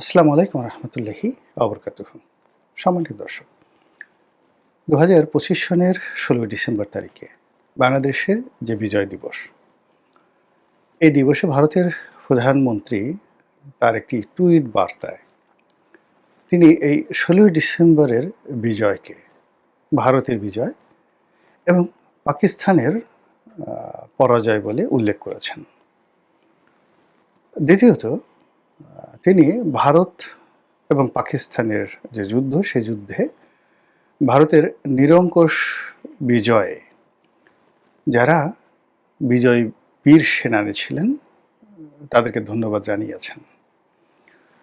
আসসালামু আলাইকুম রহমতুল্লাহি আবরকাত সম্মানিত দর্শক দু হাজার পঁচিশ সনের ষোলোই ডিসেম্বর তারিখে বাংলাদেশের যে বিজয় দিবস, এই দিবসে ভারতের প্রধানমন্ত্রী তার একটি টুইট বার্তায় তিনি এই ষোলোই ডিসেম্বরের বিজয়কে, ভারতের বিজয় এবং পাকিস্তানের পরাজয় বলে উল্লেখ করেছেন। দ্বিতীয়ত তিনি ভারত এবং পাকিস্তানের যে যুদ্ধ, সেই যুদ্ধে ভারতের নিরঙ্কুশ বিজয়, যারা বিজয় বীর সেনানী ছিলেন, তাদেরকে ধন্যবাদ জানিয়েছেন।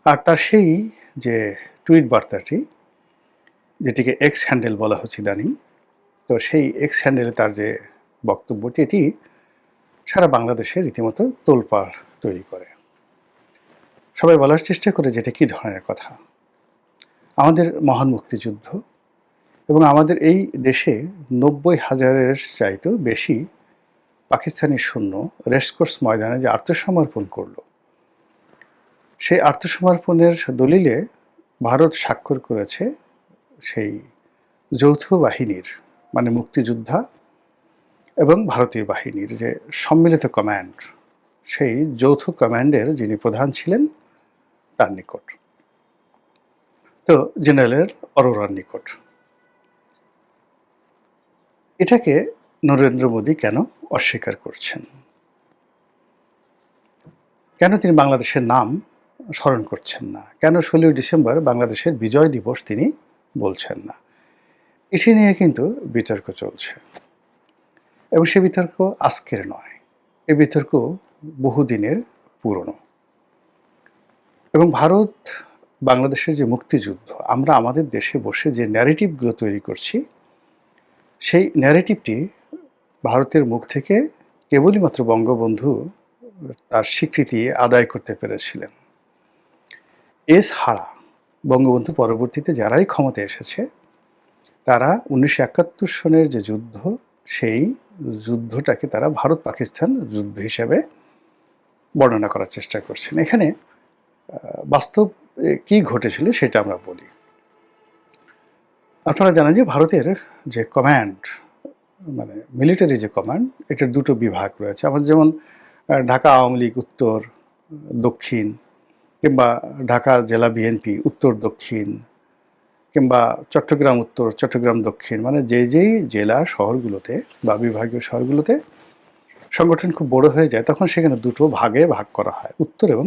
আর তার সেই যে টুইট বার্তাটি, যেটিকে এক্স হ্যান্ডেল বলা হচ্ছে ইদানিং, তো সেই এক্স হ্যান্ডেলে তার যে বক্তব্যটি, এটি সারা বাংলাদেশে রীতিমতো তোলপাড় তৈরি করে। সবাই বলার চেষ্টা করে যেটা কী ধরনের কথা। আমাদের মহান মুক্তিযুদ্ধ এবং আমাদের এই দেশে নব্বই হাজারের চাইতেও বেশি পাকিস্তানি সৈন্য রেসকোর্স ময়দানে যে আত্মসমর্পণ করল। সেই আত্মসমর্পণের দলিলে ভারত স্বাক্ষর করেছে সেই যৌথ বাহিনীর মানে মুক্তিযোদ্ধা এবং ভারতীয় বাহিনীর যে সম্মিলিত কমান্ড, সেই যৌথ কমান্ডের যিনি প্রধান ছিলেন তার নিকট। তো জেনারেলের অরোরার নিকট। এটাকে নরেন্দ্র মোদী কেন অস্বীকার করছেন? কেন তিনি বাংলাদেশের নাম স্মরণ করছেন না? কেন ষোলোই ডিসেম্বর বাংলাদেশের বিজয় দিবস তিনি বলছেন না? এটি নিয়ে কিন্তু বিতর্ক চলছে। এবং সে বিতর্ক আজকের নয়। এ বিতর্ক বহুদিনের পুরনো। এবং ভারত বাংলাদেশের যে মুক্তিযুদ্ধ, আমরা আমাদের দেশে বসে যে ন্যারেটিভগুলো তৈরি করছি, সেই ন্যারেটিভটি ভারতের মুখ থেকে কেবলই মাত্র বঙ্গবন্ধু তার স্বীকৃতি আদায় করতে পেরেছিলেন। এছাড়া বঙ্গবন্ধু পরবর্তীতে যারাই ক্ষমতা এসেছে, তারা উনিশশো একাত্তর সনের যে যুদ্ধ, সেই যুদ্ধটাকে তারা ভারত পাকিস্তান যুদ্ধ হিসেবে বর্ণনা করার চেষ্টা করছেন। এখানে বাস্তব কি ঘটেছিল সেটা আমরা বলি। আপনারা জানেন যে ভারতের যে কমান্ড মানে মিলিটারি যে কমান্ড, এটার দুটো বিভাগ রয়েছে। আমাদের যেমন ঢাকা আওয়ামী লীগ উত্তর, দক্ষিণ, কিংবা ঢাকা জেলা বিএনপি উত্তর, দক্ষিণ, কিংবা চট্টগ্রাম উত্তর, চট্টগ্রাম, দক্ষিণ। মানে যে যেই জেলা, শহরগুলোতে বা বিভাগীয় শহরগুলোতে সংগঠন খুব বড় হয়ে যায়, তখন সেখানে দুটো ভাগে ভাগ করা হয়, উত্তর এবং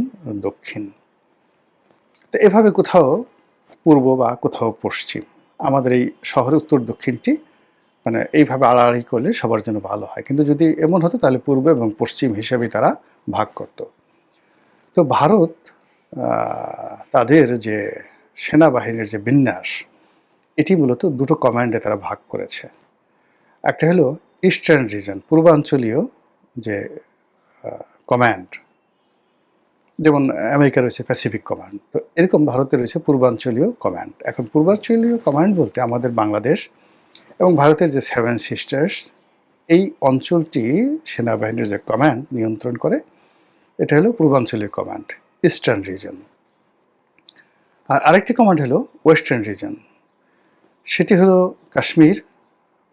দক্ষিণ। তো এভাবে কোথাও পূর্ব বা কোথাও পশ্চিম, আমাদের এই শহরে উত্তর দক্ষিণটি মানে এইভাবে আড়াআড়ি করলে সবার জন্য ভালো হয়। কিন্তু যদি এমন হতো তাহলে পূর্ব এবং পশ্চিম হিসেবে তারা ভাগ করত। তো ভারত তাদের যে সেনাবাহিনীর যে বিন্যাস, এটি মূলত দুটো কমান্ডে তারা ভাগ করেছে। একটা হলো ইস্টার্ন রিজন পূর্বাঞ্চলীয় যে কমান্ড যেমন আমেরিকা রয়েছে প্যাসিফিক কমান্ড তো এরকম ভারতে রয়েছে পূর্বাঞ্চলীয় কমান্ড এখন পূর্বাঞ্চলীয় কমান্ড বলতে আমাদের বাংলাদেশ এবং ভারতের যে সেভেন সিস্টার্স এই অঞ্চলটি সেনাবাহিনীর যে কমান্ড নিয়ন্ত্রণ করে, এটা হলো পূর্বাঞ্চলীয় কমান্ড ইস্টার্ন রিজন আর আরেকটি কমান্ড হলো ওয়েস্টার্ন রিজন সেটি হলো কাশ্মীর,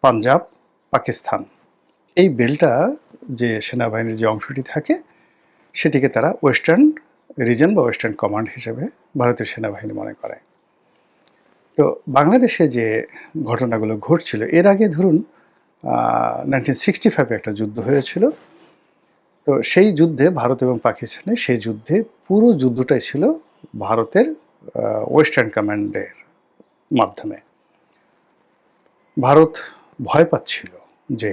পাঞ্জাব, পাকিস্তান। এই বেলটা যে সেনাবাহিনীর যে অংশটি থাকে সেটিকে তারা ওয়েস্টার্ন রিজন বা ওয়েস্টার্ন কমান্ড হিসেবে ভারতীয় সেনাবাহিনী মনে করে। তো বাংলাদেশে যে ঘটনাগুলো ঘটছিল, এর আগে ধরুন নাইনটিন সিক্সটি ফাইভে একটা যুদ্ধ হয়েছিল। তো সেই যুদ্ধে ভারত এবং পাকিস্তানে সেই যুদ্ধে পুরো যুদ্ধটাই ছিল ভারতের ওয়েস্টার্ন কমান্ডের মাধ্যমে। ভারত ভয় পাচ্ছিল যে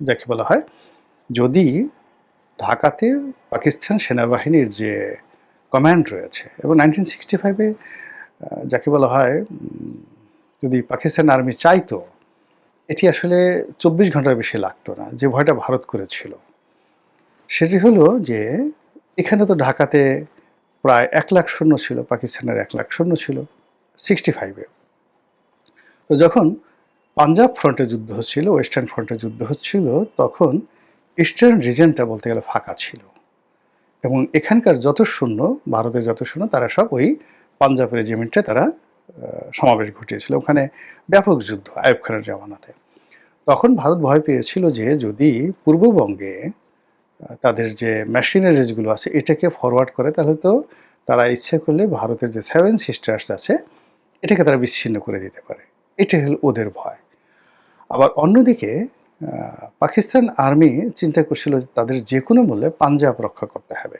যাকে বলা হয় যদি ঢাকাতে পাকিস্তান সেনাবাহিনীর যে কমান্ড রয়েছে, এবং নাইনটিন সিক্সটি ফাইভে যাকে বলা হয় যদি পাকিস্তান আর্মি চাইতো, এটি আসলে চব্বিশ ঘণ্টার বেশি লাগতো না, যে ভয়টা ভারত করেছিল। সেটি হলো যে, এখানে তো ঢাকাতে প্রায় এক লাখ শূন্য ছিল, পাকিস্তানের এক লাখ শূন্য ছিল, সিক্সটি ফাইভে। তো যখন পাঞ্জাব ফ্রন্টে যুদ্ধ হচ্ছিল, ওয়েস্টার্ন ফ্রন্টে যুদ্ধ হচ্ছিল, তখন ইস্টার্ন রিজনটা বলতে গেলে ফাঁকা ছিল। এবং এখানকার যত সৈন্য, ভারতের যত সৈন্য, তারা সব ওই পাঞ্জাব রেজিমেন্টে তারা সমাবেশ ঘটিয়েছিল। ওখানে ব্যাপক যুদ্ধ, আয়ুব খানের জামানাতে। তখন ভারত ভয় পেয়েছিল যে যদি পূর্ববঙ্গে তাদের যে মেশিনারিজগুলো আছে, এটাকে ফরওয়ার্ড করে, তাহলে তো তারা ইচ্ছে করলে ভারতের যে সেভেন সিস্টার্স আছে, এটাকে তারা বিচ্ছিন্ন করে দিতে পারে। এটা হল ওদের ভয়। আবার অন্যদিকে পাকিস্তান আর্মি চিন্তা করছিল তাদের যে কোনো মূল্যে পাঞ্জাব রক্ষা করতে হবে।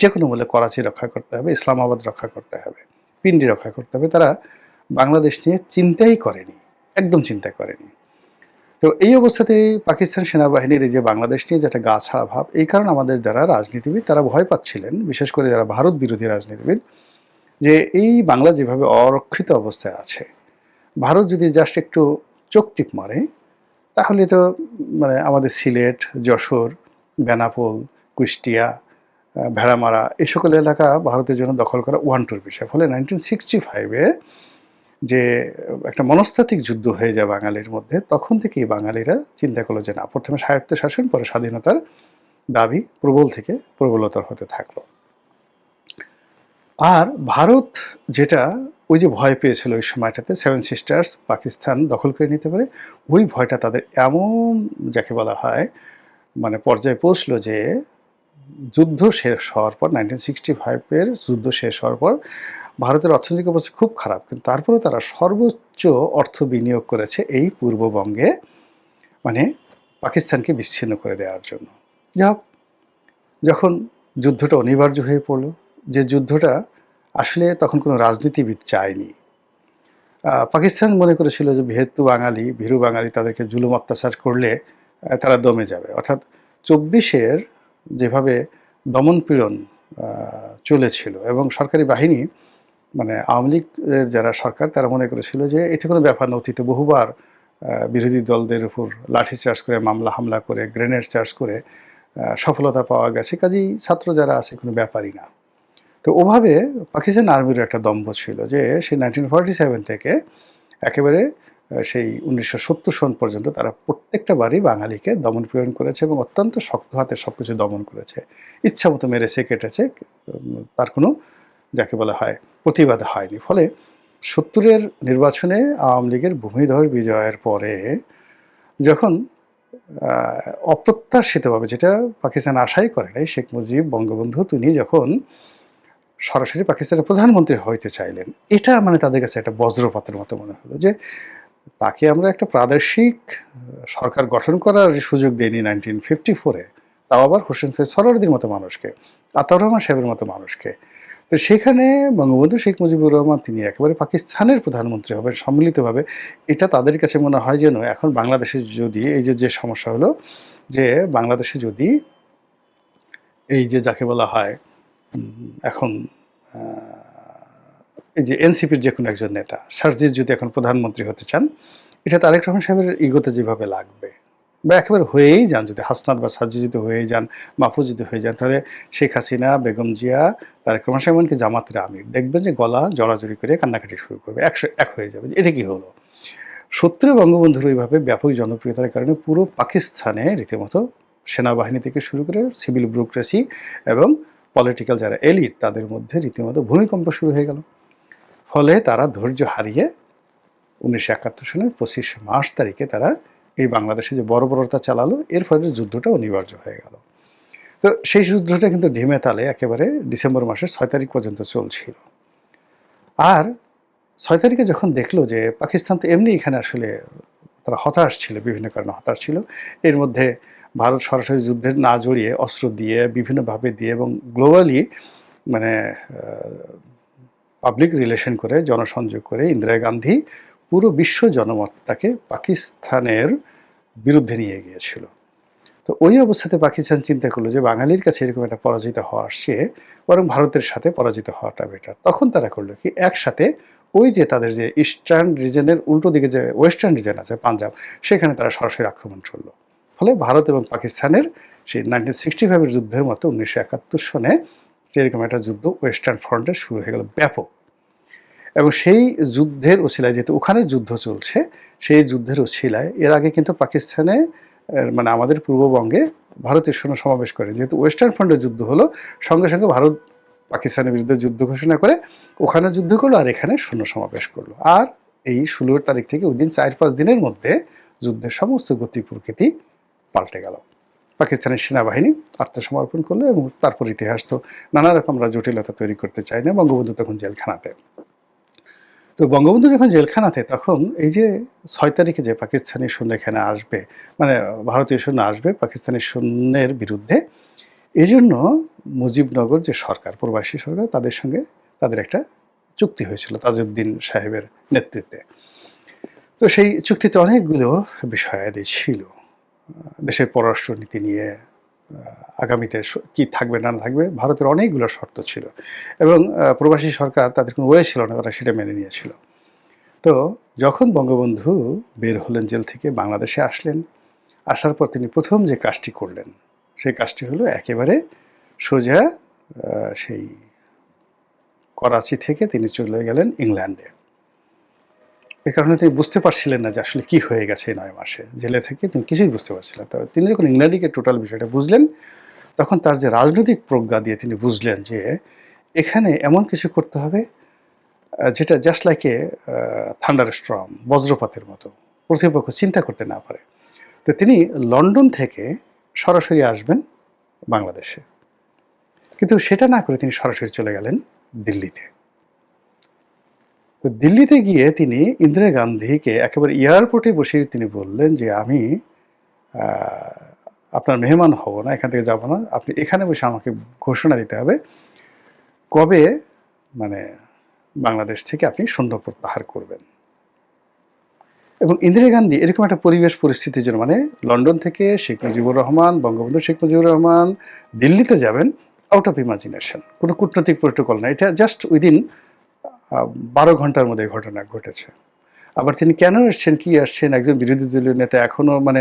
যে কোনো মূল্যে করাচি রক্ষা করতে হবে, ইসলামাবাদ রক্ষা করতে হবে, পিন্ডি রক্ষা করতে হবে। তারা বাংলাদেশ নিয়ে চিন্তাই করেনি, একদম চিন্তা করেনি। তো এই অবস্থাতেই পাকিস্তান সেনাবাহিনীর এই যে বাংলাদেশ নিয়ে যেটা গা ছাড়া ভাব, এই কারণে আমাদের যারা রাজনীতিবিদ, তারা ভয় পাচ্ছিলেন, বিশেষ করে যারা ভারত বিরোধী রাজনীতিবিদ, যে এই বাংলা যেভাবে অরক্ষিত অবস্থায় আছে, ভারত যদি জাস্ট একটু চোখ টিপ মারে তাহলে তো মানে আমাদের সিলেট, যশোর, বেনাপোল, কুষ্টিয়া ভেড়ামারা, এই সকল এলাকা ভারতের জন্য দখল করা ওয়ান টুর বিষয়। ফলে নাইনটিন সিক্সটি ফাইভে যে একটা মনস্তাত্ত্বিক যুদ্ধ হয়ে যায় বাঙালির মধ্যে, তখন থেকেই বাঙালিরা চিন্তা করল যে না, প্রথমে স্বায়ত্ত শাসন পরে স্বাধীনতার দাবি প্রবল থেকে প্রবলতর হতে থাকল। আর ভারত যেটা ওই যে ভয় পেয়েছিল ওই সময়টাতে সেভেন সিস্টার্স পাকিস্তান দখল করে নিতে পারে, ওই ভয়টা তাদের এমন যাকে বলা হয় মানে পর্যায়ে পৌঁছলো যে যুদ্ধ শেষ হওয়ার পর নাইনটিন সিক্সটি ফাইভের যুদ্ধ শেষ হওয়ার পর, ভারতের অর্থনৈতিক অবস্থা খুব খারাপ। কিন্তু তারপরেও তারা সর্বোচ্চ অর্থ বিনিয়োগ করেছে এই পূর্ববঙ্গে মানে পাকিস্তানকে বিচ্ছিন্ন করে দেওয়ার জন্য। যাই যখন যুদ্ধটা অনিবার্য হয়ে পড়ল, যে যুদ্ধটা আসলে তখন কোনো রাজনীতিবিদ চায়নি। পাকিস্তান মনে করেছিল যে যেহেতু বাঙালি, ভীরু বাঙালি, তাদেরকে জুলুম অত্যাচার করলে তারা দমে যাবে। অর্থাৎ চব্বিশের যেভাবে দমনপীড়ন চলেছিল এবং সরকারি বাহিনী মানে আওয়ামী লীগের যারা সরকার, তারা মনে করেছিল যে এটা কোনো ব্যাপার না, অতীতে বহুবার বিরোধী দলদের উপর লাঠি চার্জ করে, মামলা, হামলা করে, গ্রেনেড চার্জ করে সফলতা পাওয়া গেছে। কাজেই ছাত্র যারা আছে, কোনো ব্যাপারই না। তো ওভাবে পাকিস্তান আর্মির একটা দম্ভ ছিল যে সেই নাইনটিন ফর্টি সেভেন থেকে একেবারে সেই উনিশশো সত্তর সন পর্যন্ত তারা প্রত্যেকটা বারই বাঙালিকে দমন পীড়ন করেছে এবং অত্যন্ত শক্ত হাতে সব কিছু দমন করেছে। ইচ্ছা মতো মেরেছে কেটেছে তার কোনো যাকে বলা হয় প্রতিবাদ হয়নি। ফলে সত্তরের নির্বাচনে আওয়ামী লীগের ভূমিধর বিজয়ের পরে যখন অপ্রত্যাশিতভাবে যেটা পাকিস্তান আশাই করে নাই, শেখ মুজিব, বঙ্গবন্ধু, তিনি যখন সরাসরি পাকিস্তানের প্রধানমন্ত্রী হইতে চাইলেন। এটা মানে তাদের কাছে একটা বজ্রপাতের মতো মনে হলো যে, তাকে আমরা একটা প্রাদেশিক সরকার গঠন করার সুযোগ দেয়নি নাইনটিন ফিফটি ফোরে। তাও আবার হোসেন সৈয়দ সরওয়ার্দির মতো মানুষকে, আতাউর রহমান সাহেবের মতো মানুষকে। তো সেখানে বঙ্গবন্ধু শেখ মুজিবুর রহমান তিনি একেবারে পাকিস্তানের প্রধানমন্ত্রী হবেন সম্মিলিতভাবে। এটা তাদের কাছে মনে হয় যেন এখন বাংলাদেশে যদি এই যে যে সমস্যা হলো যে, বাংলাদেশে যদি এই যে, যাকে বলা হয় এখন এই যে এনসিপির যে কোনো একজন নেতা, সার্জিস যদি এখন প্রধানমন্ত্রী হতে চান, এটা তারেক রহমান সাহেবের ইগোতে যেভাবে লাগবে, বা একেবারে হয়েই যান, যদি হাসনাত বা সার্জি যদি হয়েই যান মাহফুজ যদি হয়ে যান, তাহলে শেখ হাসিনা, বেগম জিয়া, তারেক রহমান সাহেব, এমনকি জামাতের আমির, দেখবেন যে গলা জড়াজড়ি করে কান্নাকাটি শুরু করবে, একশো, এক হয়ে যাবে, এটা কি হলো? সত্তরে বঙ্গবন্ধুর ওইভাবে ব্যাপক জনপ্রিয়তার কারণে পুরো পাকিস্তানে রীতিমতো সেনাবাহিনী থেকে শুরু করে সিভিল ব্যুরোক্রেসি এবং পলিটিক্যাল যারা এলিট তাদের মধ্যে রীতিমতো ভূমিকম্প শুরু হয়ে গেল। ফলে তারা ধৈর্য হারিয়ে উনিশশো একাত্তর সালের পঁচিশ মার্চ তারিখে তারা এই বাংলাদেশে যে বর্বরতা চালালো, এর ফলে যুদ্ধটা অনিবার্য হয়ে গেল। তো সেই যুদ্ধটা কিন্তু ঢিমে তালে একেবারে ডিসেম্বর মাসের ছয় তারিখ পর্যন্ত চলছিল। আর ছয় তারিখে যখন দেখল যে পাকিস্তান তো এমনি এখানে আসলে তারা হতাশ ছিল, বিভিন্ন কারণে হতাশ ছিল, এর মধ্যে ভারত সরাসরি যুদ্ধে না জড়িয়ে, অস্ত্র দিয়ে, বিভিন্নভাবে দিয়ে এবং গ্লোবালি মানে পাবলিক রিলেশন করে, জনসংযোগ করে ইন্দিরা গান্ধী পুরো বিশ্ব জনমতটাকে পাকিস্তানের বিরুদ্ধে নিয়ে গিয়েছিল। তো ওই অবস্থাতে পাকিস্তান চিন্তা করল যে বাঙালির কাছে এরকম একটা পরাজিত হওয়ার সে বরং ভারতের সাথে পরাজিত হওয়াটা বেটার তখন তারা করল কি, একসাথে ওই যে তাদের যে ইস্টার্ন রিজনের উল্টো দিকে যে ওয়েস্টার্ন রিজন আছে, পাঞ্জাব, সেখানে তারা সরাসরি আক্রমণ করল। ফলে ভারত এবং পাকিস্তানের সেই নাইনটিন সিক্সটি ফাইভের যুদ্ধের মতো উনিশশো একাত্তর সনে যেরকম একটা যুদ্ধ ওয়েস্টার্ন ফ্রন্টে শুরু হয়ে গেল ব্যাপক। এবং সেই যুদ্ধের ওসিলায় যেহেতু ওখানে যুদ্ধ চলছে, সেই যুদ্ধের ওসিলায় এর আগে কিন্তু পাকিস্তানে মানে আমাদের পূর্ববঙ্গে ভারতের সৈন্য সমাবেশ করে। যেহেতু ওয়েস্টার্ন ফ্রন্টের যুদ্ধ হলো, সঙ্গে সঙ্গে ভারত পাকিস্তানের বিরুদ্ধে যুদ্ধ ঘোষণা করে ওখানে যুদ্ধ করল আর এখানে সৈন্য সমাবেশ করল। আর এই ষোলো তারিখ থেকে ওই দিন চার পাঁচ দিনের মধ্যে যুদ্ধের সমস্ত গতি প্রকৃতি পাল্টে গেল। পাকিস্তানের সেনাবাহিনী আত্মসমর্পণ করল এবং তারপর ইতিহাস তো নানা রকম আমরা জটিলতা তৈরি করতে চাই না, বঙ্গবন্ধু তখন জেলখানাতে। তো বঙ্গবন্ধু যখন জেলখানাতে, তখন এই যে ছয় তারিখে যে পাকিস্তানি সৈন্য এখানে আসবে মানে ভারতীয় সৈন্য আসবে পাকিস্তানি সৈন্যের বিরুদ্ধে এই জন্য মুজিবনগর যে সরকার, প্রবাসী সরকার, তাদের সঙ্গে তাদের একটা চুক্তি হয়েছিল তাজউদ্দিন সাহেবের নেতৃত্বে। তো সেই চুক্তিতে অনেকগুলো বিষয়াদি ছিল। দেশের পররাষ্ট্রনীতি নিয়ে আগামীতে কি থাকবে, না থাকবে, ভারতের অনেকগুলো শর্ত ছিল এবং প্রবাসী সরকার তাদের কোনো ওয়ে ছিল না, তারা সেটা মেনে নিয়েছিল। তো যখন বঙ্গবন্ধু বের হলেন জেল থেকে, বাংলাদেশে আসলেন, আসার পর তিনি প্রথম যে কাজটি করলেন, সেই কাজটি হলো একেবারে সোজা সেই করাচি থেকে তিনি চলে গেলেন ইংল্যান্ডে। এ কারণে তিনি বুঝতে পারছিলেন না যে আসলে কি হয়ে গেছে এই নয় মাসে। জেলে থেকে তিনি কিছুই বুঝতে পারছিলেন তো তিনি যখন ইংল্যান্ডে গিয়ে টোটাল বিষয়টা বুঝলেন, তখন তার যে রাজনৈতিক প্রজ্ঞা দিয়ে তিনি বুঝলেন যে এখানে এমন কিছু করতে হবে যেটা জাস্ট লাইকে থান্ডার স্ট্রম বজ্রপাতের মতো, প্রতিপক্ষ চিন্তা করতে না পারে। তো তিনি লন্ডন থেকে সরাসরি আসবেন বাংলাদেশে। কিন্তু সেটা না করে তিনি সরাসরি চলে গেলেন দিল্লিতে। তো দিল্লিতে গিয়ে তিনি ইন্দিরা গান্ধীকে একেবারে এয়ারপোর্টে বসে তিনি বললেন যে, আমি আপনার মেহমান হব না, এখান থেকে যাব না। আপনি এখানে বসে আমাকে ঘোষণা দিতে হবে। কবে মানে বাংলাদেশ থেকে আপনি সৈন্য প্রত্যাহার করবেন? এবং ইন্দিরা গান্ধী এরকম একটা পরিবেশ পরিস্থিতির জন্য মানে লন্ডন থেকে শেখ মুজিবুর রহমান, বঙ্গবন্ধু শেখ মুজিবুর রহমান দিল্লিতে যাবেন আউট অফ ইমাজিনেশন কোনো কূটনৈতিক প্রোটোকল না এটা জাস্ট উইদিন বারো ঘণ্টার মধ্যে ঘটনা ঘটেছে। আবার তিনি কেন এসছেন, কি আসছেন, একজন বিরোধী দলীয় নেতা এখনও মানে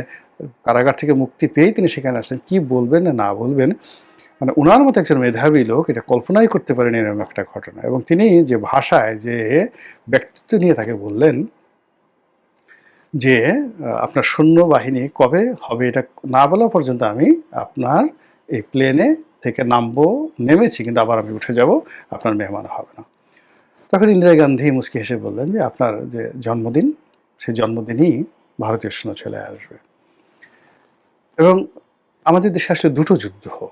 কারাগার থেকে মুক্তি পেয়েই তিনি সেখানে আসছেন, কি বলবেন না না বলবেন? মানে ওনার মতো একজন মেধাবী লোক এটা কল্পনাই করতে পারেন এরকম একটা ঘটনা। এবং তিনি যে ভাষায় যে ব্যক্তিত্ব নিয়ে তাকে বললেন যে আপনার সৈন্য বাহিনী কবে হবে এটা না বলা পর্যন্ত আমি আপনার এই প্লেনে থেকে নামবো, নেমেছি, কিন্তু আবার আমি উঠে যাব, আপনার মেহমান হবে না। তখন ইন্দিরা গান্ধী মুসকি হেসে বললেন যে, আপনার যে জন্মদিন, সেই জন্মদিনই ভারতীয় সৈন্য চলে আসবে। এবং আমাদের দেশে আসলে দুটো যুদ্ধ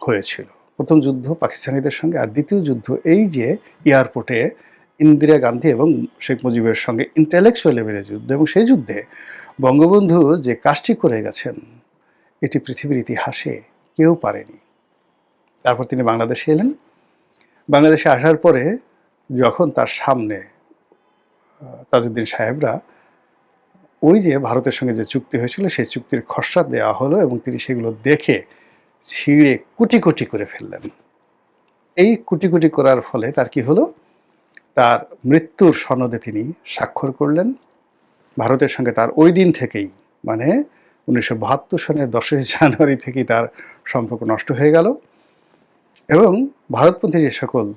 হয়েছিল। প্রথম যুদ্ধ পাকিস্তানিদের সঙ্গে আর দ্বিতীয় যুদ্ধ এই যে এয়ারপোর্টে ইন্দিরা গান্ধী এবং শেখ মুজিবের সঙ্গে ইন্টেলেকচুয়াল লেভেলের যুদ্ধ এবং সেই যুদ্ধে বঙ্গবন্ধু যে কাজটি করে গেছেন, এটি পৃথিবীর ইতিহাসে কেউ পারেনি। তারপর তিনি বাংলাদেশে এলেন। বাংলাদেশে আসার পরে যখন তার সামনে তাজউদ্দিন সাহেবরা ওই যে ভারতের সঙ্গে যে চুক্তি হয়েছিল, সেই চুক্তির খসড়া দেওয়া হলো এবং তিনি সেগুলো দেখে ছিঁড়ে কুটি কুটি করে ফেললেন। এই কুটি কুটি করার ফলে তার কি হলো? তার মৃত্যুর সনদে তিনি স্বাক্ষর করলেন। ভারতের সঙ্গে তার ওই দিন থেকেই মানে উনিশশো বাহাত্তর সনের দশই জানুয়ারি থেকেই তার সম্পর্ক নষ্ট হয়ে গেল। এবং ভারতপন্থী যে সকল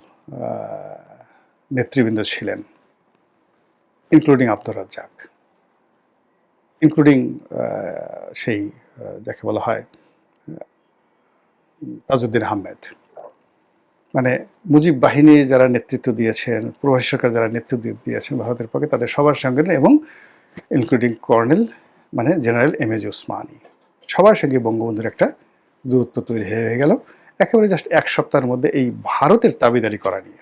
নেতৃবৃন্দ ছিলেন ইনক্লুডিং আব্দুর রাজ্জাক ইনক্লুডিং সেই যাকে বলা হয় আহ, তাজউদ্দিন আহমেদ। মানে মুজিব বাহিনী যারা নেতৃত্ব দিয়েছেন প্রবাসী সরকার যারা নেতৃত্ব দিয়েছেন ভারতের পক্ষে তাদের সবার সঙ্গে এবং ইনক্লুডিং কর্নেল মানে general M A G Osmani সবার সঙ্গে বঙ্গবন্ধুর একটা দূরত্ব তৈরি হয়ে গেল। একেবারে জাস্ট এক সপ্তাহের মধ্যে এই ভারতের দাবিদারি করা নিয়ে।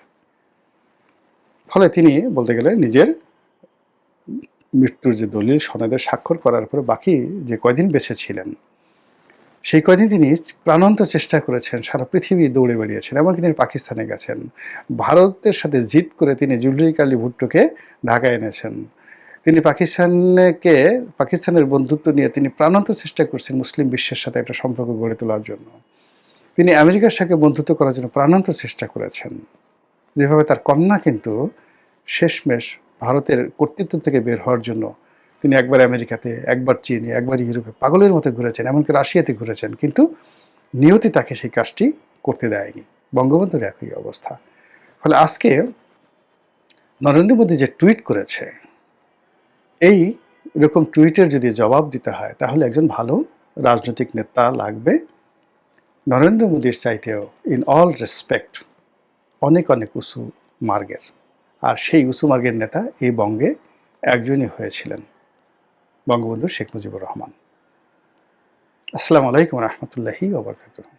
ফলে তিনি বলতে গেলে নিজের মৃত্যুর যে দলিল সনদের স্বাক্ষর করার পরে বাকি যে কয়দিন বেঁচে ছিলেন, সেই কয়দিন তিনি প্রাণান্ত চেষ্টা করেছেন, সারা পৃথিবী দৌড়ে বেরিয়েছেন এমনকি তিনি পাকিস্তানে গেছেন। ভারতের সাথে জিত করে তিনি জুলফিকার আলী ভুট্টোকে ঢাকায় এনেছেন। তিনি পাকিস্তানকে, পাকিস্তানের বন্ধুত্ব নিয়ে তিনি প্রাণান্ত চেষ্টা করছেন মুসলিম বিশ্বের সাথে একটা সম্পর্ক গড়ে তোলার জন্য। তিনি আমেরিকার সাথে বন্ধুত্ব করার জন্য প্রাণান্ত চেষ্টা করেছেন। যেভাবে তার কন্যা কিন্তু শেষমেশ ভারতের কর্তৃত্ব থেকে বের হওয়ার জন্য তিনি একবার আমেরিকাতে, একবার চীনে, একবার ইউরোপে পাগলের মতো ঘুরেছেন, এমনকি রাশিয়াতে ঘুরেছেন, কিন্তু নিয়তি তাকে সেই কাজটি করতে দেয়নি। বঙ্গবন্ধুর একই অবস্থা। ফলে আজকে নরেন্দ্র মোদী যে টুইট করেছে, এই এরকম টুইটের যদি জবাব দিতে হয়, তাহলে একজন ভালো রাজনৈতিক নেতা লাগবে। নরেন্দ্র মোদীর চাইতেও ইন অল রেসপেক্ট অনেক অনেক উঁচু মার্গের। আর সেই উঁচু মার্গের নেতা এই বঙ্গে একজনই হয়েছিলেন, বঙ্গবন্ধু শেখ মুজিবুর রহমান। আসসালামু আলাইকুম রহমতুল্লাহি ওবরকাতুহ